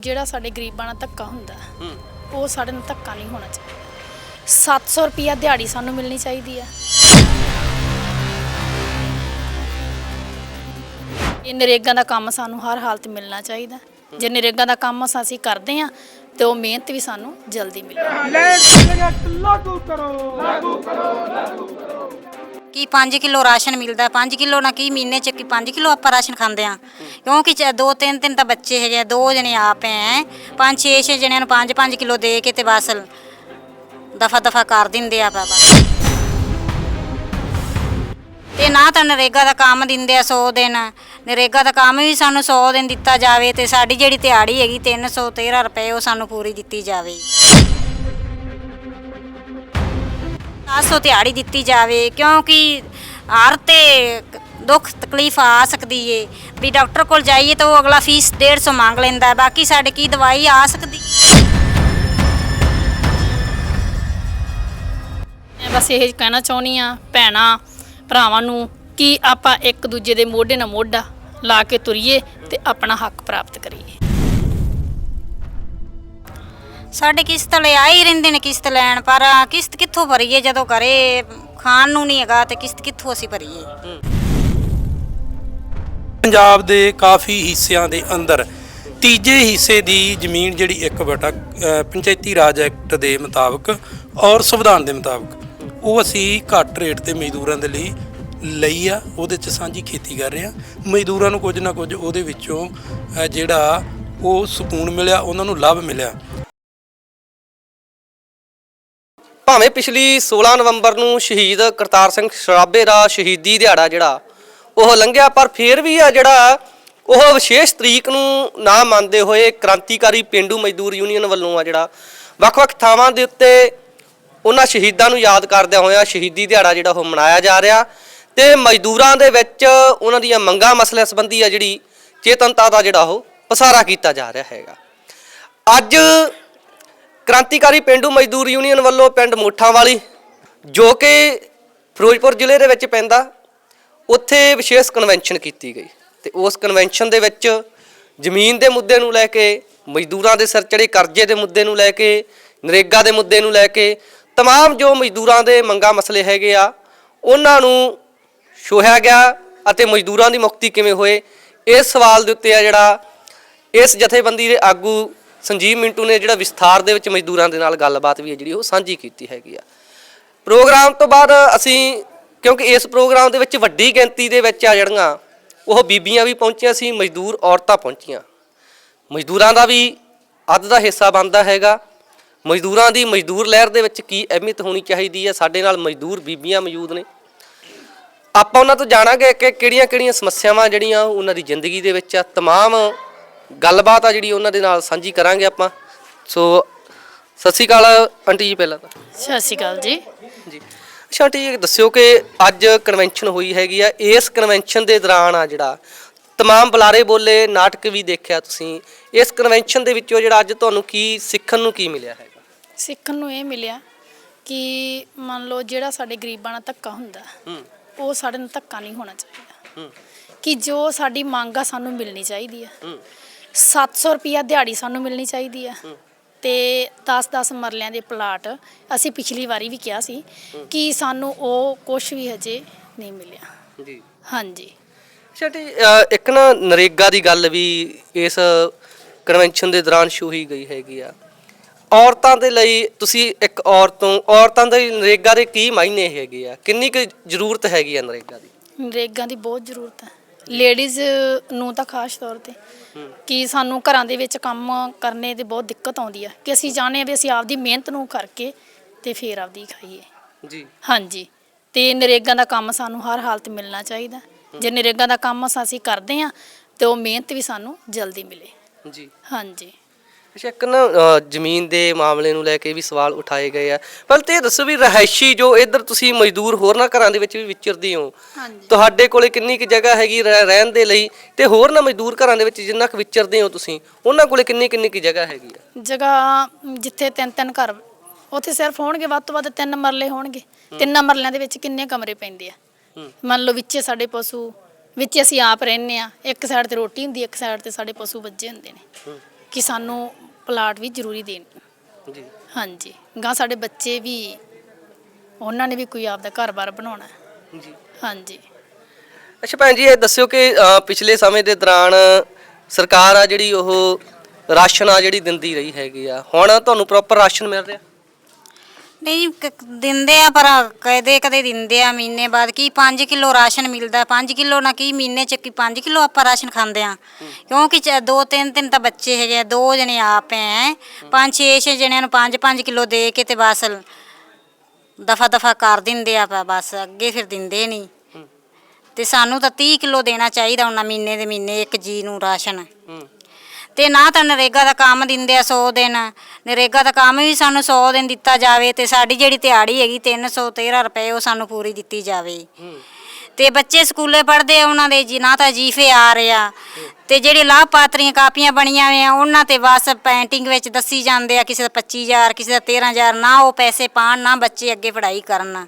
ਜਿਹੜਾ ਸਾਡੇ ਗਰੀਬਾਂ ਨਾਲ ਧੱਕਾ ਹੁੰਦਾ ਉਹ ਸਾਡੇ ਨਾਲ ਧੱਕਾ ਨਹੀਂ ਹੋਣਾ ਚਾਹੀਦਾ। 700 ਰੁਪਿਆ ਦਿਹਾੜੀ ਸਾਨੂੰ ਮਿਲਣੀ ਚਾਹੀਦੀ ਹੈ ਇਹ ਨਰੇਗਾ ਦਾ ਕੰਮ ਸਾਨੂੰ ਹਰ ਹਾਲਤ ਮਿਲਣਾ ਚਾਹੀਦਾ। ਜੇ ਨਰੇਗਾ ਦਾ ਕੰਮ ਅਸੀਂ ਕਰਦੇ ਹਾਂ ਤੇ ਉਹ ਮਿਹਨਤ ਵੀ ਸਾਨੂੰ ਜਲਦੀ ਮਿਲੇ ਲੈਂਡ ਸੀਲਿੰਗ ਐਕਟ ਲਾਗੂ ਕਰੋ। ਲਾਗੂ ਕੀ 5 ਕਿਲੋ ਰਾਸ਼ਨ ਮਿਲਦਾ? 5 ਕਿਲੋ ਨਾ ਕੀ ਮਹੀਨੇ ਚ ਕਿ 5 ਕਿਲੋ ਆਪਾਂ ਰਾਸ਼ਨ ਖਾਂਦੇ ਆ ਕਿਉਂਕਿ ਚ- ਦੋ ਤਿੰਨ ਤਿੰਨ ਤਾਂ ਬੱਚੇ ਹੈਗੇ ਆ, ਦੋ ਜਣੇ ਆਪ ਹੈ ਪੰਜ ਛੇ ਛੇ ਜਣਿਆਂ ਨੂੰ 5 5 ਕਿਲੋ ਦੇ ਕੇ ਤੇ ਬਸ ਦਫਾ ਦਫਾ ਕਰ ਦਿੰਦੇ ਆ ਬਾਬਾ ਤੇ ਨਾ ਤਾਂ ਨਰੇਗਾ ਦਾ ਕੰਮ ਦਿੰਦੇ ਆ 100 ਦਿਨ। ਨਰੇਗਾ ਦਾ ਕੰਮ ਵੀ ਸਾਨੂੰ 100 ਦਿਨ ਦਿੱਤਾ ਜਾਵੇ ਤੇ ਸਾਡੀ ਜਿਹੜੀ ਦਿਹਾੜੀ ਹੈਗੀ 313 ਰੁਪਏ ਉਹ ਸਾਨੂੰ ਪੂਰੀ ਦਿੱਤੀ ਜਾਵੇ। 700 ਦਿਹਾੜੀ ਦਿੱਤੀ ਜਾਵੇ, ਕਿਉਂਕਿ ਹਰ ਤੇ ਦੁੱਖ ਤਕਲੀਫ ਆ ਸਕਦੀ ਏ। ਵੀ ਡਾਕਟਰ ਕੋਲ ਜਾਈਏ ਤਾਂ ਉਹ ਅਗਲਾ ਫੀਸ 150 ਮੰਗ ਲੈਂਦਾ ਬਾਕੀ ਸਾਡੇ ਕੀ ਦਵਾਈ ਆ ਸਕਦੀ? ਮੈਂ ਬਸ ਇਹ ਕਹਿਣਾ ਚਾਹੁੰਦੀ ਆ ਭੈਣਾਂ, ਭਰਾਵਾਂ ਨੂੰ ਕਿ ਆਪਾਂ ਇੱਕ ਦੂਜੇ ਦੇ ਮੋਢੇ ਨਾਲ ਮੋਢਾ ਲਾ ਕੇ ਤੁਰੀਏ ਤੇ ਆਪਣਾ ਹੱਕ ਪ੍ਰਾਪਤ ਕਰੀਏ। ਸਾਡੇ ਕਿਸ਼ਤ ਲੈ ਆ ਹੀ ਰਹਿੰਦੇ ਨੇ ਕਿਸ਼ਤ ਲੈਣ ਪਰ ਕਿਸ਼ਤ ਕਿੱਥੋਂ ਭਰੀਏ ਜਦੋਂ ਘਰੇ ਖਾਣ ਨੂੰ ਨਹੀਂ ਹੈਗਾ ਤੇ ਕਿਸ਼ਤ ਕਿੱਥੋਂ ਅਸੀਂ ਭਰੀਏ? ਪੰਜਾਬ ਦੇ ਕਾਫੀ ਹਿੱਸਿਆਂ ਦੇ ਅੰਦਰ ਤੀਜੇ ਹਿੱਸੇ ਦੀ ਜ਼ਮੀਨ ਜਿਹੜੀ ਇੱਕ ਬਟਾ ਅ, ਪੰਚਾਇਤੀ ਰਾਜ ਐਕਟ ਦੇ ਮੁਤਾਬਕ ਔਰ ਸੰਵਿਧਾਨ ਦੇ ਮੁਤਾਬਕ ਉਹ ਅਸੀਂ ਘੱਟ ਰੇਟ ਤੇ ਮਜ਼ਦੂਰਾਂ ਦੇ ਲਈ ਲਈ ਆ ਉਹਦੇ ਚ ਸਾਂਝੀ ਖੇਤੀ ਕਰ ਰਹੇ ਆ। ਮਜ਼ਦੂਰਾਂ ਨੂੰ ਕੁਝ ਨਾ ਕੁਝ ਉਹਦੇ ਵਿੱਚੋਂ ਜਿਹੜਾ ਉਹ ਸਕੂਨ ਮਿਲਿਆ ਉਹਨਾਂ ਨੂੰ ਲਾਭ ਮਿਲਿਆ। ਭਾਵੇਂ ਪਿਛਲੀ 16 ਨਵੰਬਰ ਨੂੰ ਸ਼ਹੀਦ ਕਰਤਾਰ ਸਿੰਘ ਸਰਾਭੇ ਦਾ ਸ਼ਹੀਦੀ ਦਿਹਾੜਾ ਜਿਹੜਾ, ਉਹ ਲੰਘਿਆ, ਪਰ ਫਿਰ ਵੀ ਆ ਜਿਹੜਾ, ਉਹ ਵਿਸ਼ੇਸ਼ ਤਰੀਕ ਨੂੰ ਨਾ ਮੰਨਦੇ ਹੋਏ ਕ੍ਰਾਂਤੀਕਾਰੀ ਪਿੰਡੂ ਮਜ਼ਦੂਰ ਯੂਨੀਅਨ ਵੱਲੋਂ ਆ ਜਿਹੜਾ, ਵੱਖ-ਵੱਖ ਥਾਵਾਂ ਦੇ ਉੱਤੇ ਉਹਨਾਂ ਸ਼ਹੀਦਾਂ ਨੂੰ ਯਾਦ ਕਰਦਿਆਂ ਹੋਇਆਂ ਸ਼ਹੀਦੀ ਦਿਹਾੜਾ ਜਿਹੜਾ ਉਹ ਮਨਾਇਆ ਜਾ ਰਿਹਾ ਤੇ ਮਜ਼ਦੂਰਾਂ ਦੇ ਵਿੱਚ ਉਹਨਾਂ ਦੀਆਂ ਮੰਗਾਂ ਮਸਲਿਆਂ ਸੰਬੰਧੀ ਆ ਜਿਹੜੀ ਚੇਤਨਤਾ ਦਾ ਜਿਹੜਾ ਉਹ ਪਸਾਰਾ ਕੀਤਾ ਜਾ ਰਿਹਾ ਹੈਗਾ। ਅੱਜ ਕ੍ਰਾਂਤੀਕਾਰੀ ਪਿੰਡੂ ਮਜ਼ਦੂਰ ਯੂਨੀਅਨ ਵੱਲੋਂ ਪਿੰਡ ਮੋਠਾਂ ਵਾਲੀ ਜੋ ਕਿ ਫਿਰੋਜ਼ਪੁਰ ਜ਼ਿਲ੍ਹੇ ਦੇ ਵਿੱਚ ਪੈਂਦਾ ਉੱਥੇ ਵਿਸ਼ੇਸ਼ ਕਨਵੈਨਸ਼ਨ ਕੀਤੀ ਗਈ ਤੇ ਉਸ ਕਨਵੈਨਸ਼ਨ ਦੇ ਵਿੱਚ ਜ਼ਮੀਨ ਦੇ ਮੁੱਦੇ ਨੂੰ ਲੈ ਕੇ ਮਜ਼ਦੂਰਾਂ ਦੇ ਸਿਰ ਚੜੇ ਕਰਜ਼ੇ ਦੇ ਮੁੱਦੇ ਨੂੰ ਲੈ ਕੇ ਨਰੇਗਾ ਦੇ ਮੁੱਦੇ ਨੂੰ ਲੈ ਕੇ तमाम ਜੋ ਮਜ਼ਦੂਰਾਂ ਦੇ ਮੰਗਾਂ ਮਸਲੇ ਹੈਗੇ ਆ ਉਹਨਾਂ ਨੂੰ ਛੋਹਿਆ ਗਿਆ ਅਤੇ ਮਜ਼ਦੂਰਾਂ ਦੀ ਮੁਕਤੀ ਕਿਵੇਂ ਹੋਏ ਇਸ ਸਵਾਲ ਦੇ ਉੱਤੇ ਆ ਜਿਹੜਾ ਇਸ ਜਥੇਬੰਦੀ ਦੇ ਆਗੂ ਸੰਜੀਵ ਮਿੰਟੂ ਨੇ ਜਿਹੜਾ ਵਿਸਥਾਰ ਦੇ ਵਿੱਚ ਮਜ਼ਦੂਰਾਂ ਦੇ ਨਾਲ ਗੱਲਬਾਤ ਵੀ ਹੈ ਜਿਹੜੀ ਉਹ ਸਾਂਝੀ ਕੀਤੀ ਹੈਗੀ ਆ ਪ੍ਰੋਗਰਾਮ ਤੋਂ ਬਾਅਦ ਅਸੀਂ ਕਿਉਂਕਿ ਇਸ ਪ੍ਰੋਗਰਾਮ ਦੇ ਵਿੱਚ ਵੱਡੀ ਗਿਣਤੀ ਦੇ ਵਿੱਚ ਆ ਜਿਹੜੀਆਂ ਉਹ ਬੀਬੀਆਂ ਵੀ ਪਹੁੰਚੀਆਂ ਸੀ ਮਜ਼ਦੂਰ ਔਰਤਾਂ ਪਹੁੰਚੀਆਂ ਮਜ਼ਦੂਰਾਂ ਦਾ ਵੀ ਅੱਧ ਦਾ ਹਿੱਸਾ ਬਣਦਾ ਹੈਗਾ ਮਜ਼ਦੂਰਾਂ ਦੀ ਮਜ਼ਦੂਰ ਲਹਿਰ ਦੇ ਵਿੱਚ ਕੀ ਅਹਿਮੀਅਤ ਹੋਣੀ ਚਾਹੀਦੀ ਹੈ ਸਾਡੇ ਨਾਲ ਮਜ਼ਦੂਰ ਬੀਬੀਆਂ ਮੌਜੂਦ ਨੇ ਆਪਾਂ ਉਹਨਾਂ ਤੋਂ ਜਾਣਾਂਗੇ ਕਿ ਕਿਹੜੀਆਂ-ਕਿਹੜੀਆਂ ਸਮੱਸਿਆਵਾਂ ਜਿਹੜੀਆਂ ਉਹਨਾਂ ਦੀ ਜ਼ਿੰਦਗੀ ਦੇ ਵਿੱਚ ਆ तमाम ਗੱਲਬਾਤ ਆ ਜਿਹੜੀ ਉਹਨਾਂ ਦੇ ਨਾਲ ਸਾਂਝੀ ਕਰਾਂਗੇ ਆਪਾਂ। ਸੋ ਸਤਿ ਸ਼੍ਰੀ ਅਕਾਲ ਆਂਟੀ ਜੀ ਪਹਿਲਾਂ ਤਾਂ। ਸਤਿ ਸ਼੍ਰੀ ਅਕਾਲ ਜੀ। ਜੀ। ਅੱਛਾ ਆਂਟੀ ਜੀ ਦੱਸਿਓ ਕਿ ਅੱਜ ਕਨਵੈਨਸ਼ਨ ਹੋਈ ਹੈਗੀ ਆ। ਇਸ ਕਨਵੈਨਸ਼ਨ ਦੇ ਦੌਰਾਨ ਆ ਜਿਹੜਾ ਤਮਾਮ ਬੁਲਾਰੇ ਬੋਲੇ ਨਾਟਕ ਵੀ ਦੇਖਿਆ ਤੁਸੀਂ। ਇਸ ਕਨਵੈਨਸ਼ਨ ਦੇ ਵਿੱਚੋਂ ਜਿਹੜਾ ਅੱਜ ਤੁਹਾਨੂੰ ਕੀ ਸਿੱਖਣ ਨੂੰ ਕੀ ਮਿਲਿਆ ਹੈਗਾ? ਸਿੱਖਣ ਨੂੰ ਇਹ ਮਿਲਿਆ ਕਿ ਮੰਨ ਲਓ ਜਿਹੜਾ ਸਾਡੇ ਗਰੀਬਾਂ ਨਾਲ ਧੱਕਾ ਹੁੰਦਾ ਉਹ ਸਾਡੇ ਨਾਲ ਧੱਕਾ ਨਹੀਂ ਹੋਣਾ ਚਾਹੀਦਾ। ਕਿ ਜੋ ਸਾਡੀ ਮੰਗ ਆ ਸਾਨੂੰ ਮਿਲਣੀ ਚਾਹੀਦੀ ਆ। 700 ਰੁਪਿਆ ਦਿਹਾੜੀ ਸਾਨੂੰ ਮਿਲਣੀ ਚਾਹੀਦੀ ਹੈ। ਤੇ 10-10 ਮਰਲਿਆਂ ਦੇ ਪਲਾਟ ਅਸੀਂ ਪਿਛਲੀ ਵਾਰੀ ਵੀ ਕਿਹਾ ਸੀ ਕਿ ਸਾਨੂੰ ਉਹ ਕੁਝ ਵੀ ਹਜੇ ਨਹੀਂ ਮਿਲਿਆ। ਜੀ। ਹਾਂਜੀ। ਅੱਛਾ ਅ, ਇੱਕ ਨਾ ਨਰੇਗਾ ਦੀ ਗੱਲ ਵੀ ਇਸ ਕਨਵੈਨਸ਼ਨ ਦੇ ਦੌਰਾਨ ਛੂਹੀ ਗਈ ਹੈਗੀ ਆ। ਔਰਤਾਂ ਦੇ ਲਈ ਤੁਸੀਂ ਇੱਕ ਔਰਤੋਂ ਔਰਤਾਂ ਦੇ ਨਰੇਗਾ ਦੇ ਕੀ ਮਾਇਨੇ ਹੈਗੇ ਆ? ਕਿੰਨੀ ਕੁ ਜ਼ਰੂਰਤ ਹੈਗੀ ਆ ਨਰੇਗਾ ਦੀ? ਨਰੇਗਾ ਦੀ ਬਹੁਤ ਜ਼ਰੂਰਤ ਹੈ ਲੇਡੀਜ਼ ਨੂੰ ਤਾਂ ਖਾਸ ਤੌਰ ਤੇ ਕਿ ਸਾਨੂੰ ਘਰਾਂ ਦੇ ਵਿੱਚ ਕੰਮ ਕਰਨੇ ਤੇ ਬਹੁਤ ਦਿੱਕਤ ਆਉਂਦੀ ਹੈ ਕਿ ਅਸੀਂ ਚਾਹੁੰਦੇ ਵੀ ਅਸੀਂ ਆਪਦੀ ਮਿਹਨਤ ਨੂੰ ਕਰਕੇ ਤੇ ਫੇਰ ਆਪਦੀ ਖਾਈਏ। ਜੀ। ਹਾਂਜੀ। ਤੇ ਨਰੇਗਾ ਦਾ ਕੰਮ ਸਾਨੂੰ ਹਰ ਹਾਲਤ ਮਿਲਣਾ ਚਾਹੀਦਾ। ਜੇ ਨਰੇਗਾ ਦਾ ਕੰਮ ਅਸੀਂ ਕਰਦੇ ਹਾਂ ਤੇ ਉਹ ਮਿਹਨਤ ਵੀ ਸਾਨੂੰ ਜਲਦੀ ਮਿਲੇ। ਜੀ। ਹਾਂਜੀ। ਅੱਛਾ ਇੱਕ ਨਾ ਅ, ਜ਼ਮੀਨ ਦੇ ਮਾਮਲੇ ਨੂੰ ਲੈ ਕੇ ਵੀ ਸਵਾਲ ਉਠਾਏ ਗਏ ਆ। ਪਹਿਲਾਂ ਤੇ ਦੱਸੋ ਵੀ ਰਹਾਇਸ਼ੀ ਜੋ ਇੱਧਰ ਤੁਸੀਂ ਮਜ਼ਦੂਰ ਹੋਰਨਾਂ ਘਰਾਂ ਦੇ ਵਿੱਚ ਵੀ ਵਿਚਰਦੇ ਹੋ। ਹਾਂਜੀ। ਤੁਹਾਡੇ ਕੋਲੇ ਕਿੰਨੀ ਕੁ ਜਗ੍ਹਾ ਹੈਗੀ ਰਹਿ- ਰਹਿਣ ਦੇ ਲਈ ਤੇ ਹੋਰ ਨਾ ਮਜ਼ਦੂਰ ਘਰਾਂ ਦੇ ਵਿੱਚ ਜਿੰਨਾ ਕੁ ਵਿਚਰਦੇ ਹੋ ਤੁਸੀਂ ਉਹਨਾਂ ਕੋਲੇ ਕਿੰਨੀ ਕਿੰਨੀ ਕੁ ਜਗ੍ਹਾ ਹੈਗੀ ਆ? ਜਗ੍ਹਾ ਜਿੱਥੇ ਤਿੰਨ ਤਿੰਨ ਘਰ ਉੱਥੇ ਸਿਰਫ ਹੋਣਗੇ ਵੱਧ ਤੋਂ ਵੱਧ ਤਿੰਨ ਮਰਲੇ ਹੋਣਗੇ। ਤਿੰਨ ਮਰਲਿਆਂ ਦੇ ਵਿੱਚ ਕਿੰਨੇ ਕਮਰੇ ਪੈਂਦੇ ਆ? ਹੂੰ। ਮੰਨ ਲਓ ਵਿੱਚੇ ਸਾਡੇ ਪਸ਼ੂ ਵਿੱਚ ਅਸੀਂ ਆਪ ਰਹਿੰਦੇ ਆ ਇੱਕ ਸਾਈਡ ਤੇ ਰੋਟੀ ਹੁੰਦੀ ਇੱਕ ਸਾਈਡ ਤੇ ਸਾਡੇ ਪਸ਼ੂ ਵੱਜੇ ਹੁੰਦੇ ਨੇ। ਕਿ ਸਾਨੂੰ ਪਲਾਟ ਵੀ ਜ਼ਰੂਰੀ ਦੇਣ। ਜੀ। ਹਾਂਜੀ। ਗਾਂ ਸਾਡੇ ਬੱਚੇ ਵੀ ਉਹਨਾਂ ਨੇ ਵੀ ਕੋਈ ਆਪਦਾ ਘਰ-ਬਾਰ ਬਣਾਉਣਾ। ਹੈ। ਜੀ। ਹਾਂਜੀ। ਅੱਛਾ ਭੈਣ ਜੀ ਇਹ ਦੱਸਿਓ ਕਿ ਅ, ਪਿਛਲੇ ਸਮੇਂ ਦੇ ਦੌਰਾਨ ਸਰਕਾਰ ਆ ਜਿਹੜੀ ਉਹ ਰਾਸ਼ਨ ਆ ਜਿਹੜੀ ਦਿੰਦੀ ਰਹੀ ਹੈਗੀ ਆ। ਹੁਣ ਤੁਹਾਨੂੰ ਪ੍ਰੋਪਰ ਰਾਸ਼ਨ ਮਿਲ ਰਿਹਾ? ਨਹੀਂ ਕ- ਦਿੰਦੇ ਆ ਪਰ ਕਦੇ ਕਦੇ ਦਿੰਦੇ ਆ ਮਹੀਨੇ ਬਾਅਦ। ਕੀ 5 ਕਿਲੋ ਰਾਸ਼ਨ ਮਿਲਦਾ? 5 ਕਿਲੋ ਨਾ ਕੀ ਮਹੀਨੇ ਚ ਕੀ 5 ਕਿਲੋ ਆਪਾਂ ਰਾਸ਼ਨ ਖਾਂਦੇ ਆ? ਕਿਉਂਕਿ ਚ- ਦੋ ਤਿੰਨ ਤਿੰਨ ਤਾਂ ਬੱਚੇ ਹੈਗੇ ਆ, ਦੋ ਜਣੇ ਆਪ ਹੈ ਪੰਜ ਛੇ ਛੇ ਜਣਿਆਂ ਨੂੰ 5 5 ਕਿਲੋ ਦੇ ਕੇ ਤੇ ਬਸ ਦਫਾ ਦਫਾ ਕਰ ਦਿੰਦੇ ਆ ਪ- ਬਸ ਅੱਗੇ ਫਿਰ ਦਿੰਦੇ ਨਹੀਂ ਤੇ ਸਾਨੂੰ ਤਾਂ 30 ਕਿਲੋ ਦੇਣਾ ਚਾਹੀਦਾ ਉਹਨਾਂ ਮਹੀਨੇ ਦੇ ਮਹੀਨੇ ਇੱਕ ਜੀ ਨੂੰ ਰਾਸ਼ਨ। ਹੂੰ। ਤੇ ਨਾ ਤਾਂ ਨਰੇਗਾ ਦਾ ਕੰਮ ਦਿੰਦੇ ਆ 100 ਦਿਨ। ਨਰੇਗਾ ਦਾ ਕੰਮ ਵੀ ਸਾਨੂੰ 100 ਦਿਨ ਦਿੱਤਾ ਜਾਵੇ ਤੇ ਸਾਡੀ ਜਿਹੜੀ ਦਿਹਾੜੀ ਹੈਗੀ 313 ਰੁਪਏ ਉਹ ਸਾਨੂੰ ਪੂਰੀ ਦਿੱਤੀ ਜਾਵੇ। ਤੇ ਬੱਚੇ ਸਕੂਲੇ ਪੜ੍ਹਦੇ ਆ ਉਹਨਾਂ ਦੇ ਜੀ ਨਾ ਤਾਂ ਜੀਫੇ ਆ ਰਿਹਾ ਤੇ ਜਿਹੜੇ ਲਾਭਪਾਤਰੀਆਂ ਕਾਪੀਆਂ ਬਣੀਆਂ ਹੋਈਆਂ ਉਹਨਾਂ ਤੇ ਬਸ ਪੈਂਟਿੰਗ ਵਿੱਚ ਦੱਸੀ ਜਾਂਦੇ ਆ ਕਿਸੇ ਦਾ 25000 ਕਿਸੇ ਦਾ 13000 ਨਾ ਉਹ ਪੈਸੇ ਪਾਣ ਨਾ ਬੱਚੇ ਅੱਗੇ ਪੜ੍ਹਾਈ ਕਰਨ।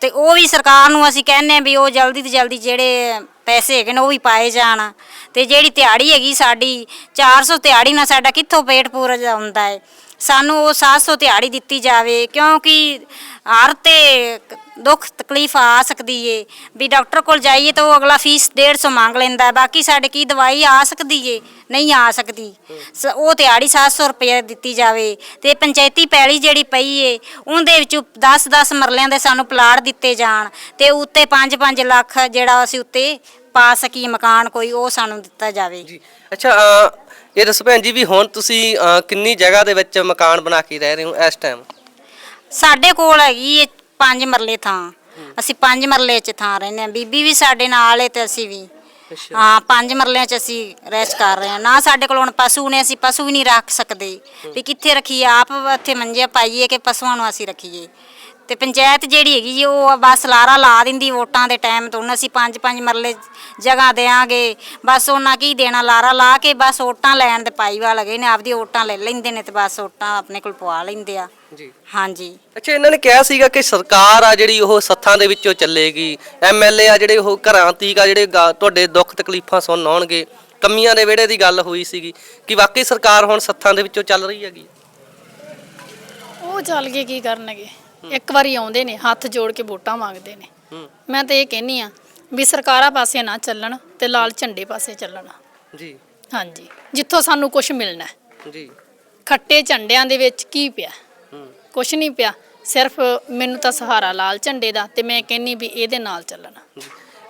ਤੇ ਉਹ ਵੀ ਸਰਕਾਰ ਨੂੰ ਅਸੀਂ ਕਹਿੰਨੇ ਆ ਵੀ ਉਹ ਜਲਦੀ ਤੋਂ ਜਲਦੀ ਜਿਹੜੇ ਪੈਸੇ ਹੈਗੇ ਨੇ ਉਹ ਵੀ ਪਾਏ ਜਾਣ। ਤੇ ਜਿਹੜੀ ਦਿਹਾੜੀ ਹੈਗੀ ਸਾਡੀ 400 ਦਿਹਾੜੀ ਨਾਲ ਸਾਡਾ ਕਿੱਥੋਂ ਪੇਟ ਪੂਰਾ ਹੁੰਦਾ ਹੈ? ਸਾਨੂੰ ਉਹ 700 ਦਿਹਾੜੀ ਦਿੱਤੀ ਜਾਵੇ, ਕਿਉਂਕਿ ਹਰ ਤੇ ਦੁੱਖ ਤਕਲੀਫ ਆ ਸਕਦੀ ਏ। ਵੀ ਡਾਕਟਰ ਕੋਲ ਜਾਈਏ ਤਾਂ ਉਹ ਅਗਲਾ ਫੀਸ 150 ਮੰਗ ਲੈਂਦਾ ਹੈ। ਬਾਕੀ ਸਾਡੇ ਕੀ ਦਵਾਈ ਆ ਸਕਦੀ ਏ? ਨਹੀਂ ਆ ਸਕਦੀ। ਸ- ਉਹ ਦਿਹਾੜੀ 700 ਰੁਪਏ ਦਿੱਤੀ ਜਾਵੇ। ਤੇ ਪੰਚਾਇਤੀ ਪੈਲੀ ਜਿਹੜੀ ਪਈ ਏ ਉਹਦੇ ਵਿੱਚੋਂ 10-10 ਮਰਲਿਆਂ ਦੇ ਸਾਨੂੰ ਪਲਾਟ ਦਿੱਤੇ ਜਾਣ। ਤੇ ਉੱਤੇ 5-5 ਲੱਖ ਜਿਹੜਾ ਅਸੀਂ ਉੱਤੇ ਪਾ ਸਕੀਏ ਮਕਾਨ ਕੋਈ ਉਹ ਸਾਨੂੰ ਦਿੱਤਾ ਜਾਵੇ। ਜੀ। ਅੱਛਾ ਅ, ਇਹ ਦੱਸੋ ਭੈਣ ਜੀ ਵੀ ਹੁਣ ਤੁਸੀਂ ਅ, ਕਿੰਨੀ ਜਗ੍ਹਾ ਦੇ ਵਿੱਚ ਮਕਾਨ ਬਣਾ ਕੇ ਰਹਿ ਰਹੇ ਹੋ ਇਸ ਟਾਈਮ ਸਾਡੇ ਕੋਲ ਹੈਗੀ ਏ ਪੰਜ ਮਰਲੇ ਥਾਂ। ਅਸੀਂ ਪੰਜ ਮਰਲੇ 'ਚ ਥਾਂ ਰਹਿੰਦੇ ਆ ਬੀਬੀ ਵੀ ਸਾਡੇ ਨਾਲ ਏ ਤੇ ਅਸੀਂ ਵੀ। ਹਾਂ ਪੰਜ ਮਰਲਿਆਂ 'ਚ ਅਸੀਂ ਰੈਸਟ ਕਰ ਰਹੇ ਹਾਂ। ਨਾ ਸਾਡੇ ਕੋਲ ਹੁਣ ਪਸ਼ੂ ਨੇ ਅਸੀਂ ਪਸ਼ੂ ਵੀ ਨਹੀਂ ਰੱਖ ਸਕਦੇ। ਵੀ ਕਿੱਥੇ ਰੱਖੀਏ? ਆਪ ਇੱਥੇ ਮੰਜੇ ਪਾਈਏ ਕਿ ਪਸ਼ੂਆਂ ਨੂੰ ਅਸੀਂ ਰੱਖੀਏ? ਤੇ ਪੰਚਾਇਤ ਜਿਹੜੀ ਹੈਗੀ ਜੀ ਉਹ ਬਸ ਲਾਰਾ ਲਾ ਦਿੰਦੀ ਵੋਟਾਂ ਦੇ ਟਾਈਮ ਤੋਂ। ਅਸੀਂ ਪੰਜ ਪੰਜ ਮਰਲੇ ਜਗ੍ਹਾ ਦੇਾਂਗੇ ਬਸ ਉਹਨਾਂ ਕੀ ਦੇਣਾ? ਲਾਰਾ ਲਾ ਕੇ ਬਸ ਵੋਟਾਂ ਲੈਣ ਦੇ ਪਾਈਵਾ ਲਗੇ ਨੇ। ਆਪਦੀ ਵੋਟਾਂ ਲੈ ਲੈਂਦੇ ਨੇ ਤੇ ਬਸ ਵੋਟਾਂ ਆਪਣੇ ਕੋਲ ਪਵਾ ਲੈਂਦੇ ਆ। ਜੀ। ਹਾਂਜੀ। ਅੱਛਾ ਇਹਨਾਂ ਨੇ ਕਿਹਾ ਸੀਗਾ ਕਿ ਸਰਕਾਰ ਆ ਜਿਹੜੀ ਉਹ ਸੱਥਾਂ ਦੇ ਵਿੱਚੋਂ ਚੱਲੇਗੀ। ਐਮਐਲਏ ਆ ਜਿਹੜੇ ਉਹ ਘਰਾਂ ਤੀਕ ਆ ਜਿਹੜੇ ਗਾ- ਤੁਹਾਡੇ ਦੁੱਖ ਤਕਲੀਫਾਂ ਸੁਣਨ ਆਉਣਗੇ ਕਮੀਆਂ ਦੇ ਵਿਹੜੇ ਦੀ ਗੱਲ ਹੋਈ ਸੀਗੀ ਕਿ ਵਾਕਈ ਸਰਕਾਰ ਹੁਣ ਸੱਥਾਂ ਦੇ ਵਿੱਚੋਂ ਚੱਲ ਰਹੀ ਹੈਗੀ? ਉਹ ਚੱਲ ਕੇ ਕੀ ਕਰਨਗੇ? ਇੱਕ ਵਾਰੀ ਆਉਂਦੇ ਨੇ ਹੱਥ ਜੋੜ ਕੇ ਵੋਟਾਂ ਮੰਗਦੇ ਨੇ। ਹੂੰ। ਮੈਂ ਤਾਂ ਇਹ ਕਹਿੰਨੀ ਆ ਵੀ ਸਰਕਾਰਾਂ ਪਾਸੇ ਨਾ ਚੱਲਣ ਤੇ ਲਾਲ ਝੰਡੇ ਪਾਸੇ ਚੱਲਣ। ਜੀ। ਹਾਂਜੀ। ਜਿੱਥੋਂ ਸਾਨੂੰ ਕੁਝ ਮਿਲਣਾ। ਹੈ। ਜੀ। ਖੱਟੇ ਝੰਡਿਆਂ ਦੇ ਵਿੱਚ ਕੀ ਪਿਆ? ਕੁਝ ਨਹੀਂ ਪਿਆ। ਸਿਰਫ ਮੈਨੂੰ ਤਾਂ ਸਹਾਰਾ ਲਾਲ ਝੰਡੇ ਦਾ ਤੇ ਮੈਂ ਕਹਿੰਨੀ ਵੀ ਇਹਦੇ ਨਾਲ ਚੱਲਣਾ।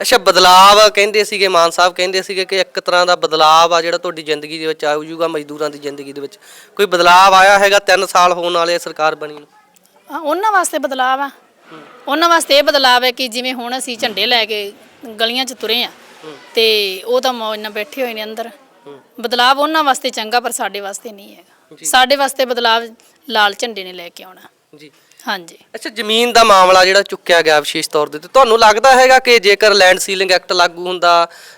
ਅੱਛਾ ਬਦਲਾਵ ਕਹਿੰਦੇ ਸੀਗੇ ਮਾਨ ਸਾਹਿਬ ਕਹਿੰਦੇ ਸੀਗੇ ਕਿ ਇੱਕ ਤਰ੍ਹਾਂ ਦਾ ਬਦਲਾਵ ਆ ਜਿਹੜਾ ਤੁਹਾਡੀ ਜ਼ਿੰਦਗੀ ਦੇ ਵਿੱਚ ਆਊਗਾ ਮਜ਼ਦੂਰਾਂ ਦੀ ਜ਼ਿੰਦਗੀ ਦੇ ਵਿੱਚ। ਕੋਈ ਬਦਲਾਵ ਆਇਆ ਹੈਗਾ 3 ਸਾਲ ਹੋਣ ਵਾਲੇ ਸਰਕਾਰ ਬਣੀ ਨੂੰ? ਹਾਂ, ਉਹਨਾਂ ਵਾਸਤੇ ਬਦਲਾਵ ਆ। ਉਹਨਾਂ ਵਾਸਤੇ ਇਹ ਬਦਲਾਵ ਹੈ ਕਿ ਜਿਵੇਂ ਹੁਣ ਅਸੀਂ ਝੰਡੇ ਲੈ ਕੇ ਗਲੀਆਂ 'ਚ ਤੁਰੇ ਆ ਤੇ ਉਹ ਤਾਂ ਮੌਜ ਨਾਲ ਬੈਠੇ ਹੋਏ ਨੇ ਅੰਦਰ। ਬਦਲਾਵ ਉਹਨਾਂ ਵਾਸਤੇ ਚੰਗਾ ਪਰ ਸਾਡੇ ਵਾਸਤੇ ਨਹੀਂ ਹੈਗਾ। ਸਾਡੇ ਵਾਸਤੇ ਬਦਲਾਵ ਲਾਲ ਝੰਡੇ ਨੇ ਲੈ ਕੇ ਆਉਣਾ। ਜੀ। ਹਾਂਜੀ। ਅੱਛਾ ਜ਼ਮੀਨ ਦਾ ਮਾਮਲਾ ਜਿਹੜਾ ਚੁੱਕਿਆ ਗਿਆ ਵਿਸ਼ੇਸ਼ ਤੌਰ ਦੇ ਤੇ ਤੁਹਾਨੂੰ ਲੱਗਦਾ ਹੈਗਾ ਕਿ ਜੇਕਰ ਲੈਂਡ ਸੀਲਿੰਗ ਐਕਟ ਲਾਗੂ ਹੁੰਦਾ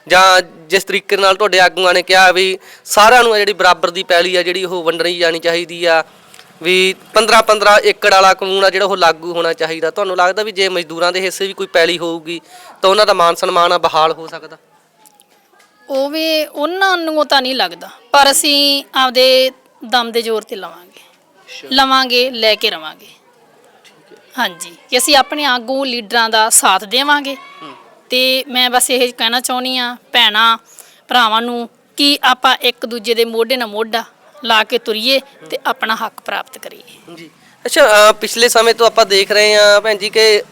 ਜਾਂ ਜਿਸ ਤਰੀਕੇ ਨਾਲ ਤੁਹਾਡੇ ਆਗੂਆਂ ਨੇ ਕਿਹਾ ਵੀ ਸਾਰਿਆਂ ਨੂੰ ਜਿਹੜੀ ਬਰਾਬਰ ਦੀ ਪੈਲੀ ਆ ਜਿਹੜੀ ਉਹ ਵੰਡਣੀ ਜਾਣੀ ਚਾਹੀਦੀ ਆ ਵੀ 15 15 ਏਕੜ ਵਾਲਾ ਕਾਨੂੰਨ ਆ ਜਿਹੜਾ ਉਹ ਲਾਗੂ ਹੋਣਾ ਚਾਹੀਦਾ ਤੁਹਾਨੂੰ ਲੱਗਦਾ ਵੀ ਜੇ ਮਜ਼ਦੂਰਾਂ ਦੇ ਹਿੱਸੇ ਵੀ ਕੋਈ ਪੈਲੀ ਹੋਊਗੀ ਤਾਂ ਉਹਨਾਂ ਦਾ ਮਾਨ ਸਨਮਾਨ ਆ ਬਹਾਲ ਹੋ ਸਕਦਾ? ਉਹ ਵੀ ਉਹਨਾਂ ਨੂੰ ਤਾਂ ਨਹੀਂ ਲੱਗਦਾ ਪਰ ਅਸੀਂ ਆਪਦੇ ਦਮ ਦੇ ਜ਼ੋਰ ਤੇ ਲਵਾਂਗੇ। ਲਵਾਂਗੇ, ਲੈ ਕੇ ਰਵਾਂਗੇ। ਹਾਂਜੀ, ਕਿ ਅਸੀਂ ਆਪਣੇ ਆਗੂ ਲੀਡਰਾਂ ਦਾ ਸਾਥ ਦੇਵਾਂਗੇ। ਤੇ ਮੈਂ ਬਸ ਇਹ ਕਹਿਣਾ ਚਾਹੁੰਦੀ ਆ ਭੈਣਾਂ, ਭਰਾਵਾਂ ਨੂੰ ਕਿ ਆਪਾਂ ਇੱਕ ਦੂਜੇ ਦੇ ਮੋਢੇ ਨਾਲ ਮੋਢਾ ਲਾ ਕੇ ਤੁਰੀਏ ਤੇ ਆਪਣਾ ਹੱਕ ਪ੍ਰਾਪਤ ਕਰੀਏ। ਜੀ। ਅੱਛਾ ਪਿਛਲੇ ਸਮੇਂ ਤੋਂ ਆਪਾਂ ਦੇਖ ਰਹੇ ਹਾਂ ਭੈਣ ਜੀ ਕਿ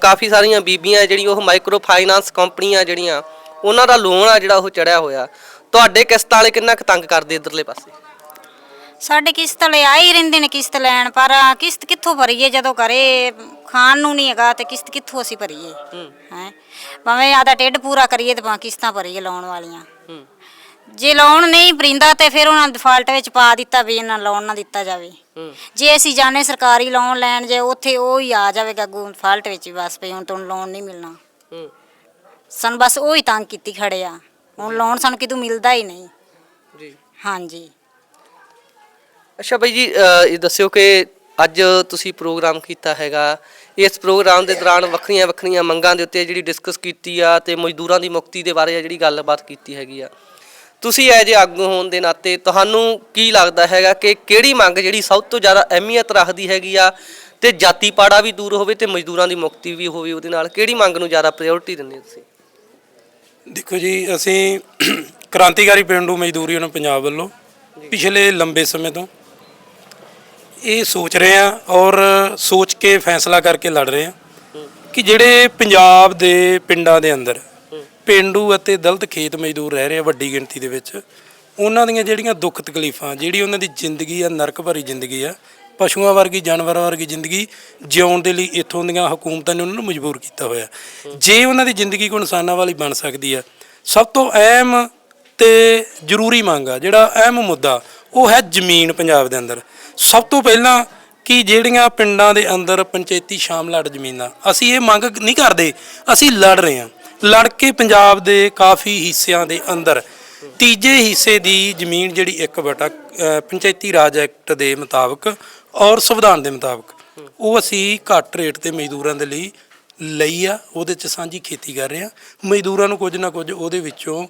ਕਾਫੀ ਸਾਰੀਆਂ ਬੀਬੀਆਂ ਜਿਹੜੀ ਉਹ ਮਾਈਕਰੋ ਫਾਈਨਾਂਸ ਕੰਪਨੀਆਂ ਜਿਹੜੀਆਂ, ਉਹਨਾਂ ਦਾ ਲੋਨ ਆ ਜਿਹੜਾ ਉਹ ਚੜਿਆ ਹੋਇਆ। ਤੁਹਾਡੇ ਕਿਸ਼ਤਾਂ ਵਾਲੇ ਕਿੰਨਾ ਕੁ ਤੰਗ ਕਰਦੇ ਇਧਰਲੇ ਪਾਸੇ? ਸਾਡੇ ਕਿਸ਼ਤ ਵਾਲੇ ਆ ਹੀ ਰਹਿੰਦੇ ਨੇ ਕਿਸ਼ਤ ਲੈਣ ਪਰ ਕਿਸ਼ਤ ਕਿੱਥੋਂ ਭਰੀਏ ਜਦੋਂ ਘਰੇ ਖਾਣ ਨੂੰ ਨਹੀਂ ਹੈਗਾ ਤੇ ਕਿਸ਼ਤ ਕਿੱਥੋਂ ਅਸੀਂ ਭਰੀਏ? ਹੈ। ਭਾਵੇਂ ਆਦਾ ਟਿੱਡ ਪੂਰਾ ਕਰੀਏ ਤੇ ਭਾਵੇਂ ਕਿਸ਼ਤਾਂ ਭਰੀਏ ਲਾਉਣ ਵਾਲੀਆਂ। ਜੇ ਲੋਨ ਨਹੀਂ ਭਰਿੰਦਾ ਤੇ ਫਿਰ ਉਹਨਾਂ ਡਿਫਾਲਟ ਵਿੱਚ ਪਾ ਦਿੱਤਾ ਵੀ ਇਹਨਾਂ ਲੋਨ ਨਾ ਦਿੱਤਾ ਜਾਵੇ। ਜੇ ਅਸੀਂ ਜਾਣੇ ਸਰਕਾਰੀ ਲੋਨ ਲੈਣ ਜੇ ਉੱਥੇ ਉਹ ਹੀ ਆ ਜਾਵੇਗਾ ਅੱਗੋਂ ਡਿਫਾਲਟ ਵਿੱਚ ਬਸ ਵੀ ਹੁਣ ਤੁਹਾਨੂੰ ਲੋਨ ਨਹੀਂ ਮਿਲਣਾ। ਸਾਨੂੰ ਬਸ ਉਹ ਹੀ ਤੰਗ ਕੀਤੀ ਖੜੇ ਆ। ਹੁਣ ਲੋਨ ਸਾਨੂੰ ਕਿਤੋਂ ਮਿਲਦਾ ਹੀ ਨਹੀਂ। ਜੀ। ਹਾਂਜੀ। ਅੱਛਾ ਬਾਈ ਜੀ ਅ, ਇਹ ਦੱਸਿਓ ਕਿ ਅੱਜ ਤੁਸੀਂ ਪ੍ਰੋਗਰਾਮ ਕੀਤਾ ਹੈਗਾ। ਇਸ ਪ੍ਰੋਗਰਾਮ ਦੇ ਦੌਰਾਨ ਵੱਖਰੀਆਂ ਵੱਖਰੀਆਂ ਮੰਗਾਂ ਦੇ ਉੱਤੇ ਜਿਹੜੀ ਡਿਸਕਸ ਕੀਤੀ ਆ ਤੇ ਮਜ਼ਦੂਰਾਂ ਦੀ ਮੁਕਤੀ ਦੇ ਬਾਰੇ ਆ ਜਿਹੜੀ ਗੱਲਬਾਤ ਕੀਤੀ ਹੈਗੀ ਆ। ਤੁਸੀਂ ਐਜ ਆਗੂ ਹੋਣ ਦੇ ਨਾਤੇ ਤੁਹਾਨੂੰ ਕੀ ਲੱਗਦਾ ਹੈਗਾ ਕਿ ਕਿਹੜੀ ਮੰਗ ਜਿਹੜੀ ਸਭ ਤੋਂ ਜ਼ਿਆਦਾ ਅਹਿਮੀਅਤ ਰੱਖਦੀ ਹੈਗੀ ਆ ਤੇ ਜਾਤੀ ਪਾੜਾ ਵੀ ਦੂਰ ਹੋਵੇ ਤੇ ਮਜ਼ਦੂਰਾਂ ਦੀ ਮੁਕਤੀ ਵੀ ਹੋਵੇ ਉਹਦੇ ਨਾਲ? ਕਿਹੜੀ ਮੰਗ ਨੂੰ ਜ਼ਿਆਦਾ ਪ੍ਰਾਇੋਰਟੀ ਦਿੰਦੇ ਹੋ ਤੁਸੀਂ? ਦੇਖੋ ਜੀ ਅਸੀਂ ਕ੍ਰਾਂਤੀਕਾਰੀ ਪਿੰਡੂ ਮਜ਼ਦੂਰ ਯੂਨੀਅਨ ਪੰਜਾਬ ਵੱਲੋਂ ਪਿਛਲੇ ਲੰਬੇ ਸਮੇਂ ਤੋਂ ਇਹ ਸੋਚ ਰਹੇ ਆ ਔਰ ਸੋਚ ਕੇ ਫੈਸਲਾ ਕਰਕੇ ਲੜ ਰਹੇ ਆ ਕਿ ਜਿਹੜੇ ਪੰਜਾਬ ਦੇ ਪਿੰਡਾਂ ਦੇ ਅੰਦਰ ਪਿੰਡੂ ਅਤੇ ਦਲਤ ਖੇਤ ਮਜ਼ਦੂਰ ਰਹਿ ਰਹੇ ਆ ਵੱਡੀ ਗਿਣਤੀ ਦੇ ਵਿੱਚ, ਉਹਨਾਂ ਦੀਆਂ ਜਿਹੜੀਆਂ ਦੁੱਖ ਤਕਲੀਫਾਂ, ਜਿਹੜੀ ਉਹਨਾਂ ਦੀ ਜ਼ਿੰਦਗੀ ਆ, ਨਰਕ ਭਰੀ ਜ਼ਿੰਦਗੀ ਆ, ਪਸ਼ੂਆਂ ਵਰਗੀ, ਜਾਨਵਰਾਂ ਵਰਗੀ ਜ਼ਿੰਦਗੀ ਜਿਉਣ ਦੇ ਲਈ ਇੱਥੋਂ ਦੀਆਂ ਹਕੂਮਤਾਂ ਨੇ ਉਹਨਾਂ ਨੂੰ ਮਜਬੂਰ ਕੀਤਾ ਹੋਇਆ। ਜੇ ਉਹਨਾਂ ਦੀ ਜ਼ਿੰਦਗੀ ਕੋ ਇਨਸਾਨਾਂ ਵਾਲੀ ਬਣ ਸਕਦੀ ਆ, ਸਭ ਤੋਂ ਅਹਿਮ ਤੇ ਜ਼ਰੂਰੀ ਮੰਗ ਆ, ਜਿਹੜਾ ਅਹਿਮ ਮੁੱਦਾ ਉਹ ਹੈ ਜ਼ਮੀਨ ਪੰਜਾਬ ਦੇ ਅੰਦਰ। ਸਭ ਤੋਂ ਪਹਿਲਾਂ ਕਿ ਜਿਹੜੀਆਂ ਪਿੰਡਾਂ ਦੇ ਅੰਦਰ ਪੰਚਾਇਤੀ ਸ਼ਾਮਲਾਟ ਜ਼ਮੀਨਾਂ ਅਸੀਂ ਇਹ ਮੰਗ ਨਹੀਂ ਕਰਦੇ ਅਸੀਂ ਲੜ ਰਹੇ ਹਾਂ। ਲੜ ਕੇ ਪੰਜਾਬ ਦੇ ਕਾਫੀ ਹਿੱਸਿਆਂ ਦੇ ਅੰਦਰ ਤੀਜੇ ਹਿੱਸੇ ਦੀ ਜ਼ਮੀਨ ਜਿਹੜੀ ਇੱਕ ਬਟਾ ਅ, ਪੰਚਾਇਤੀ ਰਾਜ ਐਕਟ ਦੇ ਮੁਤਾਬਕ ਔਰ ਸੰਵਿਧਾਨ ਦੇ ਮੁਤਾਬਕ ਉਹ ਅਸੀਂ ਘੱਟ ਰੇਟ ਤੇ ਮਜ਼ਦੂਰਾਂ ਦੇ ਲਈ ਲਈ ਆ ਉਹਦੇ ਚ ਸਾਂਝੀ ਖੇਤੀ ਕਰ ਰਹੇ ਆ ਮਜ਼ਦੂਰਾਂ ਨੂੰ ਕੁਝ ਨਾ ਕੁਝ ਉਹਦੇ ਵਿੱਚੋਂ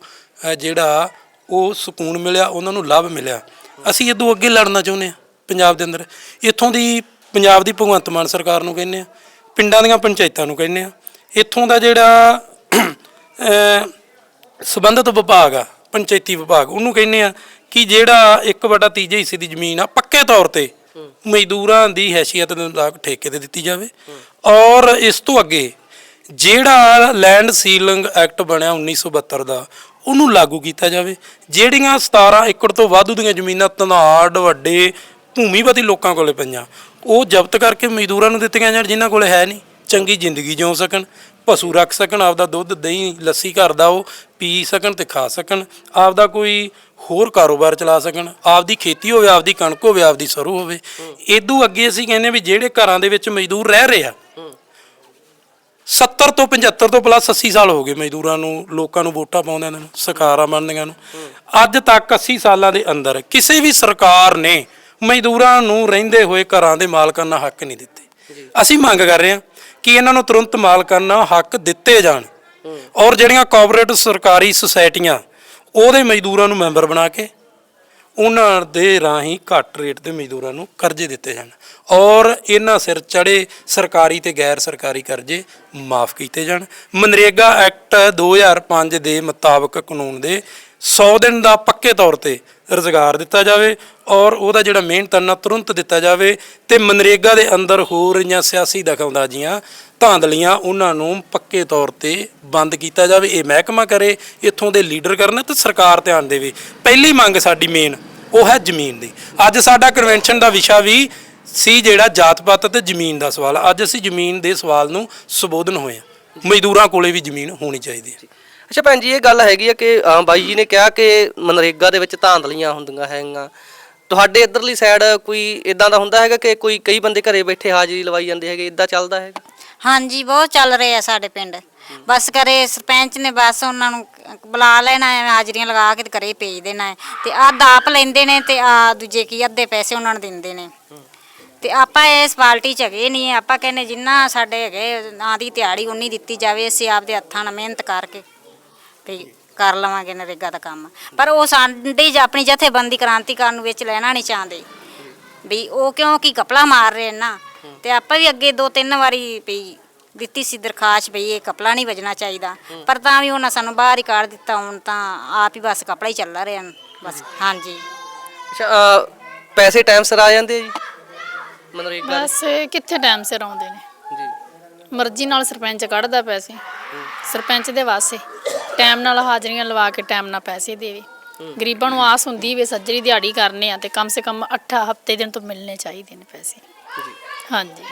ਜਿਹੜਾ ਉਹ ਸਕੂਨ ਮਿਲਿਆ ਉਹਨਾਂ ਨੂੰ ਲਾਭ ਮਿਲਿਆ। ਅਸੀਂ ਇਦੋਂ ਅੱਗੇ ਲੜਨਾ ਚਾਹੁੰਦੇ ਆ ਪੰਜਾਬ ਦੇ ਅੰਦਰ। ਇੱਥੋਂ ਦੀ ਪੰਜਾਬ ਦੀ ਭਗਵੰਤ ਮਾਨ ਸਰਕਾਰ ਨੂੰ ਕਹਿੰਦੇ ਆ ਪਿੰਡਾਂ ਦੀਆਂ ਪੰਚਾਇਤਾਂ ਨੂੰ ਕਹਿੰਦੇ ਆ ਇੱਥੋਂ ਦਾ ਜਿਹੜਾ ਸੰਬੰਧਿਤ ਵਿਭਾਗ ਆ ਪੰਚਾਇਤੀ ਵਿਭਾਗ ਉਹਨੂੰ ਕਹਿੰਦੇ ਆ ਕਿ ਜਿਹੜਾ ਇੱਕ ਵੱਡਾ ਤੀਜੇ ਹਿੱਸੇ ਦੀ ਜ਼ਮੀਨ ਆ ਪੱਕੇ ਤੌਰ ਤੇ ਮਜ਼ਦੂਰਾਂ ਦੀ ਹੈਸੀਅਤ ਦੇ ਮੁਤਾਬਕ ਠੇਕੇ ਤੇ ਦਿੱਤੀ ਜਾਵੇ। ਔਰ ਇਸ ਤੋਂ ਅੱਗੇ ਜਿਹੜਾ ਲੈਂਡ ਸੀਲਿੰਗ ਐਕਟ ਬਣਿਆ 1972 ਦਾ ਉਹਨੂੰ ਲਾਗੂ ਕੀਤਾ ਜਾਵੇ। ਜਿਹੜੀਆਂ 17 ਏਕੜ ਤੋਂ ਵਾਧੂ ਦੀਆਂ ਜ਼ਮੀਨਾਂ ਧਨਾੜ ਵੱਡੇ ਭੂਮੀਪਤੀ ਲੋਕਾਂ ਕੋਲੇ ਪਈਆਂ ਉਹ ਜ਼ਬਤ ਕਰਕੇ ਮਜ਼ਦੂਰਾਂ ਨੂੰ ਦਿੱਤੀਆਂ ਜਾਣ ਜਿਨ੍ਹਾਂ ਕੋਲੇ ਹੈ ਨਹੀਂ। ਚੰਗੀ ਜ਼ਿੰਦਗੀ ਜਿਉ ਸਕਣ ਪਸ਼ੂ ਰੱਖ ਸਕਣ ਆਪਦਾ ਦੁੱਧ ਦਹੀਂ ਲੱਸੀ ਘਰ ਦਾ ਉਹ ਪੀ ਸਕਣ ਤੇ ਖਾ ਸਕਣ ਆਪਦਾ ਕੋਈ ਹੋਰ ਕਾਰੋਬਾਰ ਚਲਾ ਸਕਣ ਆਪਦੀ ਖੇਤੀ ਹੋਵੇ ਆਪਦੀ ਕਣਕ ਹੋਵੇ ਆਪਦੀ ਸਰੋਂ ਹੋਵੇ। ਇਦੋਂ ਅੱਗੇ ਅਸੀਂ ਕਹਿੰਦੇ ਵੀ ਜਿਹੜੇ ਘਰਾਂ ਦੇ ਵਿੱਚ ਮਜ਼ਦੂਰ ਰਹਿ ਰਹੇ ਆ 70 ਤੋਂ 75 ਤੋਂ ਪਲੱਸ 80 ਸਾਲ ਹੋ ਗਏ ਮਜ਼ਦੂਰਾਂ ਨੂੰ ਲੋਕਾਂ ਨੂੰ ਵੋਟਾਂ ਪਾਉਂਦਿਆਂ ਨੂੰ ਸਰਕਾਰਾਂ ਬਣਦੀਆਂ ਨੂੰ। ਅੱਜ ਤੱਕ 80 ਸਾਲਾਂ ਦੇ ਅੰਦਰ ਕਿਸੇ ਵੀ ਸਰਕਾਰ ਨੇ ਮਜ਼ਦੂਰਾਂ ਨੂੰ ਰਹਿੰਦੇ ਹੋਏ ਘਰਾਂ ਦੇ ਮਾਲਕਾਨਾ ਹੱਕ ਨਹੀਂ ਦਿੱਤੇ। ਅਸੀਂ ਮੰਗ ਕਰ ਰਹੇ ਹਾਂ ਕਿ ਇਹਨਾਂ ਨੂੰ ਤੁਰੰਤ ਮਾਲਕਾਨਾ ਹੱਕ ਦਿੱਤੇ ਜਾਣ। ਔਰ ਜਿਹੜੀਆਂ ਕੋਆਪਰੇਟਿਵ ਸਰਕਾਰੀ ਸੁਸਾਇਟੀਆਂ ਉਹਦੇ ਮਜ਼ਦੂਰਾਂ ਨੂੰ ਮੈਂਬਰ ਬਣਾ ਕੇ ਉਹਨਾਂ ਦੇ ਰਾਹੀਂ ਘੱਟ ਰੇਟ ਦੇ ਮਜ਼ਦੂਰਾਂ ਨੂੰ ਕਰਜ਼ੇ ਦਿੱਤੇ ਜਾਣ। ਔਰ ਇਹਨਾਂ ਸਿਰ ਚੜੇ ਸਰਕਾਰੀ ਤੇ ਗੈਰ ਸਰਕਾਰੀ ਕਰਜ਼ੇ ਮਾਫ ਕੀਤੇ ਜਾਣ। ਮਨਰੇਗਾ ਐਕਟ 2005 ਦੇ ਮੁਤਾਬਕ ਕਾਨੂੰਨ ਦੇ 100 ਦਿਨ ਦਾ ਪੱਕੇ ਤੌਰ ਤੇ ਰੁਜ਼ਗਾਰ ਦਿੱਤਾ ਜਾਵੇ ਔਰ ਉਹਦਾ ਜਿਹੜਾ ਮਿਹਨਤਾਨਾ ਤੁਰੰਤ ਦਿੱਤਾ ਜਾਵੇ ਤੇ ਮਨਰੇਗਾ ਦੇ ਅੰਦਰ ਹੋ ਰਹੀਆਂ ਸਿਆਸੀ ਦਖਲਅੰਦਾਜ਼ੀਆਂ, ਧਾਂਦਲੀਆਂ ਉਹਨਾਂ ਨੂੰ ਪੱਕੇ ਤੌਰ ਤੇ ਬੰਦ ਕੀਤਾ ਜਾਵੇ, ਇਹ ਮਹਿਕਮਾ ਕਰੇ, ਇੱਥੋਂ ਦੇ ਲੀਡਰ ਕਰਨ ਤੇ ਸਰਕਾਰ ਧਿਆਨ ਦੇਵੇ। ਪਹਿਲੀ ਮੰਗ ਸਾਡੀ ਮੇਨ ਉਹ ਹੈ ਜ਼ਮੀਨ ਦੀ। ਅੱਜ ਸਾਡਾ ਕਨਵੈਨਸ਼ਨ ਦਾ ਵਿਸ਼ਾ ਵੀ ਸੀ ਜਿਹੜਾ ਜਾਤ ਪਾਤ ਤੇ ਜ਼ਮੀਨ ਦਾ ਸਵਾਲ। ਅੱਜ ਅਸੀਂ ਜ਼ਮੀਨ ਦੇ ਸਵਾਲ ਨੂੰ ਸੰਬੋਧਨ ਹੋਏ ਹਾਂ। ਮਜ਼ਦੂਰਾਂ ਕੋਲੇ ਵੀ ਜ਼ਮੀਨ ਹੋਣੀ ਚਾਹੀਦੀ ਹੈ। ਅੱਛਾ ਭੈਣ ਜੀ ਇਹ ਗੱਲ ਹੈਗੀ ਆ ਕਿ ਅਹ, ਬਾਈ ਜੀ ਨੇ ਕਿਹਾ ਕਿ ਮਨਰੇਗਾ ਦੇ ਵਿੱਚ ਧਾਂਦਲੀਆਂ ਹੁੰਦੀਆਂ ਹੈਗੀਆਂ। ਤੁਹਾਡੇ ਇਧਰਲੀ ਸਾਈਡ ਕੋਈ ਇਦਾਂ ਦਾ ਹੁੰਦਾ ਹੈਗਾ ਕਿ ਕੋਈ ਕਈ ਬੰਦੇ ਘਰੇ ਬੈਠੇ ਹਾਜ਼ਰੀ ਲਵਾਈ ਜਾਂਦੇ ਹੈਗੇ ਇਦਾਂ ਚੱਲਦਾ ਹੈਗਾ? ਹਾਂਜੀ ਬਹੁਤ ਚੱਲ ਰਹੇ ਆ ਸਾਡੇ ਪਿੰਡ। ਬਸ ਕਰੇ ਸਰਪੰਚ ਨੇ ਬਸ ਉਹਨਾਂ ਨੂੰ ਬੁਲਾ ਲੈਣਾ ਹੈ ਹਾਜ਼ਰੀਆਂ ਲਗਾ ਕੇ ਤੇ ਘਰੇ ਭੇਜ ਦੇਣਾ ਹੈ। ਤੇ ਅੱਧ ਆਪ ਲੈਂਦੇ ਨੇ ਤੇ ਆ ਦੂਜੇ ਕੀ ਅੱਧੇ ਪੈਸੇ ਉਹਨਾਂ ਨੂੰ ਦਿੰਦੇ ਨੇ। ਤੇ ਆਪਾਂ ਇਸ ਪਾਰਟੀ ਚ ਹੈਗੇ ਨਹੀਂ ਆਪਾਂ ਕਹਿੰਦੇ ਜਿੰਨਾ ਸਾਡੇ ਹੈਗੇ ਨਾਂ ਦੀ ਦਿਹਾੜੀ ਉਨੀ ਦਿੱਤੀ ਜਾਵੇ ਅਸੀਂ ਆਪਦੇ ਹੱਥਾਂ ਨਾਲ ਮਿਹਨਤ ਕਰਕੇ ਤੇ ਕਰ ਲਵਾਂਗੇ ਨਰੇਗਾ ਦਾ ਕੰਮ। ਪਰ ਉਹ ਸਾਡੇ ਜ- ਆਪਣੀ ਜਥੇਬੰਦੀ ਕ੍ਰਾਂਤੀਕਾਰ ਨੂੰ ਵਿੱਚ ਲੈਣਾ ਨਹੀਂ ਚਾਹੁੰਦੇ। ਵੀ ਉਹ ਕਿਉਂਕਿ ਕਪਲਾ ਮਾਰ ਰਹੇ ਨੇ ਨਾ। ਤੇ ਆਪਾਂ ਵੀ ਅੱਗੇ ਦੋ ਤਿੰਨ ਵਾਰੀ ਵੀ ਦਿੱਤੀ ਸੀ ਦਰਖਾਸਤ ਵੀ ਇਹ ਕਪਲਾ ਨਹੀਂ ਵਜਣਾ ਚਾਹੀਦਾ। ਪਰ ਤਾਂ ਵੀ ਉਹਨਾਂ ਸਾਨੂੰ ਬਾਹਰ ਹੀ ਕੱਢ ਦਿੱਤਾ ਹੁਣ ਤਾਂ ਆਪ ਹੀ ਬਸ ਕਪੜਾ ਹੀ ਚੱਲ ਰਿਹਾ ਬਸ। ਹਾਂਜੀ। ਅੱਛਾ ਅਹ, ਪੈਸੇ ਟਾਈਮ ਸਿਰ ਆ ਜਾਂਦੇ ਆ ਜੀ? ਮਨਰੇਗਾ ਬਸ ਇਹ ਕਿੱਥੇ ਟਾਈਮ ਸਿਰ ਆਉਂਦੇ ਨੇ? ਜੀ। ਮਰਜ਼ੀ ਨਾਲ ਸਰਪੰਚ ਕੱਢਦਾ ਪੈਸੇ ਸਰਪੰਚ ਦੇ ਵਾਸਤੇ। ਟਾਈਮ ਨਾਲ ਹਾਜ਼ਰੀਆਂ ਲਵਾ ਕੇ ਟਾਈਮ ਨਾਲ ਪੈਸੇ ਦੇਵੇ। ਗਰੀਬਾਂ ਨੂੰ ਆਸ ਹੁੰਦੀ ਵੀ ਸੱਜਰੀ ਦਿਹਾੜੀ ਕਰਨੇ ਆ ਤੇ ਕਮ ਸੇ ਕਮ 8 ਹਫ਼ਤੇ ਦਿਨ ਤੋਂ ਮਿਲਣੇ ਚਾਹੀਦੇ ਨੇ ਪੈਸੇ। ਹਾਂਜੀ।